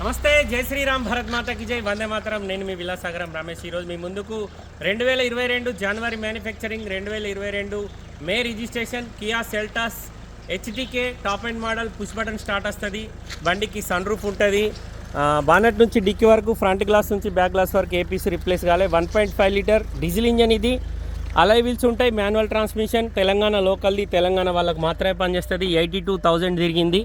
నమస్తే జై శ్రీరామ్ భరత్ మాతకి జై. వందే మాతరం. నేను మీ విలాసాగరం రమేష్. ఈరోజు మీ ముందుకు రెండు వేల ఇరవై రెండు జనవరి మ్యానుఫ్యాక్చరింగ్ రెండు వేల ఇరవై రెండు May registration Kia Seltos హెచ్డికే top end model push button start వస్తుంది. బండికి సన్ రూఫ్ ఉంటుంది. బానెట్ నుంచి డిక్కీ వరకు ఫ్రంట్ గ్లాస్ నుంచి బ్యాక్ గ్లాస్ వరకు ఏపీసీ రిప్లేస్ కాలే. One point five litre diesel engine ఇది. అలై వీల్స్ ఉంటాయి మాన్యువల్ ట్రాన్స్మిషన్ తెలంగాణ లోకల్ది తెలంగాణ వాళ్ళకి మాత్రమే పనిచేస్తుంది. ఎయిటీ టూ థౌజండ్ తిరిగింది.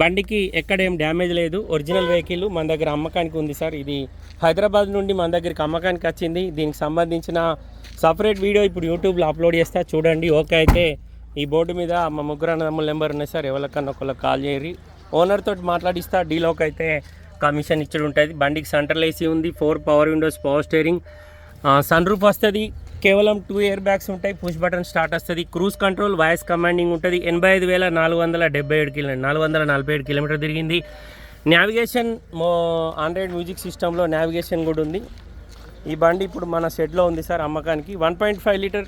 బండికి ఎక్కడ ఏం డ్యామేజ్ లేదు. ఒరిజినల్ వెహికల్ మన దగ్గర అమ్మకానికి ఉంది సార్. ఇది హైదరాబాద్ నుండి మన దగ్గరికి అమ్మకానికి వచ్చింది. దీనికి సంబంధించిన సపరేట్ వీడియో ఇప్పుడు యూట్యూబ్లో అప్లోడ్ చేస్తా చూడండి. ఓకే అయితే ఈ బోర్డు మీద మా ముగ్గురు అన్నదమ్ముల నెంబర్ ఉన్నాయి సార్. ఎవరికన్నా ఒకళ్ళకి కాల్ చేయరి ఓనర్తో మాట్లాడిస్తా. డీలోకి అయితే కమిషన్ ఇచ్చడు ఉంటుంది. బండికి సెంట్రల్ ఏసీ ఉంది. Four power windows power steering. Sun roof వస్తుంది. కేవలం టూ ఇయర్ బ్యాగ్స్ ఉంటాయి. పుష్ బటన్ స్టార్ట్ వస్తుంది. క్రూజ్ కంట్రోల్ వాయిస్ కమాండింగ్ ఉంటుంది. ఎనభై ఐదు వేల నాలుగు వందల డెబ్బై ఏడు కిలో నాలుగు వందల నలభై ఏడు కిలోమీటర్ తిరిగింది. నావిగేషన్ మో ఆండ్రాయిడ్ మ్యూజిక్ సిస్టంలో నావిగేషన్ కూడా ఉంది. ఈ బండి ఇప్పుడు మన షెడ్లో ఉంది సార్ అమ్మకానికి. One point five litre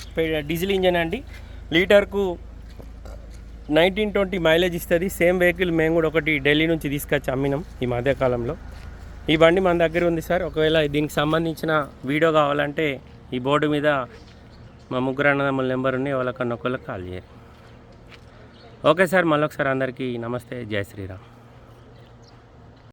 diesel engine అండి. లీటర్కు నైన్టీన్ ట్వంటీ మైలేజ్ ఇస్తుంది. సేమ్ వెహికల్ మేము కూడా ఒకటి ఢిల్లీ నుంచి తీసుకొచ్చి అమ్మినాం ఈ మధ్యకాలంలో. ఈ బండి మన దగ్గర ఉంది సార్. ఒకవేళ దీనికి సంబంధించిన వీడియో కావాలంటే ఈ బోర్డు మీద మా ముగ్గురు అన్నదమ్ముల నెంబర్ ఉన్నాయి వాళ్ళకన్నా ఒకళ్ళకి కాల్ చేయాలి ఓకే సార్ మళ్ళొకసారి అందరికీ నమస్తే జై శ్రీరామ్.